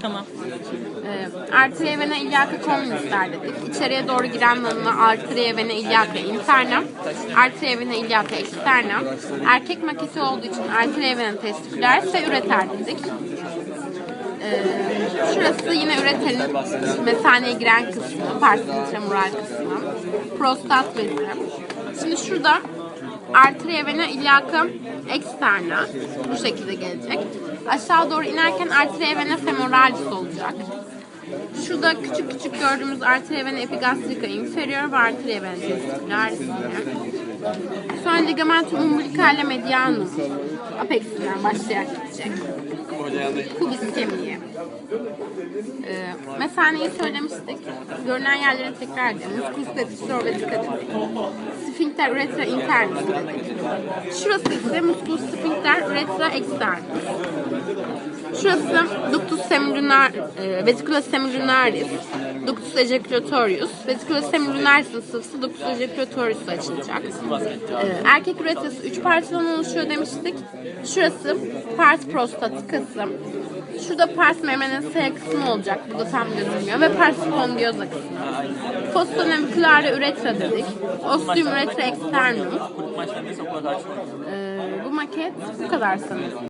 Tamam. Ee, arteria vena iliaca communisler dedik. İçeriye doğru giren nalına arteria vena iliaca interna, arteria vena iliaca externa. Erkek maketi olduğu için arteria vena testiküler ise üreter dedik. Ee, şurası yine üreterin mesaneye giren kısmı, pars intramural kısmı. Prostat bezi. Şimdi şurada arteria vena iliaca externa bu şekilde gelecek. Aşağı doğru inerken arteria vena femoralis olacak. Şurada küçük küçük gördüğümüz arteria vena epigastrica inferior ve arteria vena testicularis yine. Sonra ligamentum umbilicale medianum apexinden başlayarak gidecek. Kubis kemiği. Ee, mesaneyi söylemiştik. Görünen yerlere tekrar edelim. Musculus deficit ve. Sphincter uretra internus. Şurası ise musculus sphincter uretra externus. Şurası ductus semilunar, e, vesiculus semilunaris, ductus ejaculatorius, vesiculus semilunaris'in sıvısı ductus ejaculatorius'a açılacak. E, erkek üretrası 3 parçadan oluşuyor demiştik. Şurası pars prostatikası. Şurada pars membranaceae kısmı olacak. Bu da tam görünmüyor. Ve pars spondiosa kısmı. Fostonaviculare uretra dedik. Ostium uretra externum. Kurutma işleminde sokular tartışılıyor. E, bu maket bu kadar sanırım.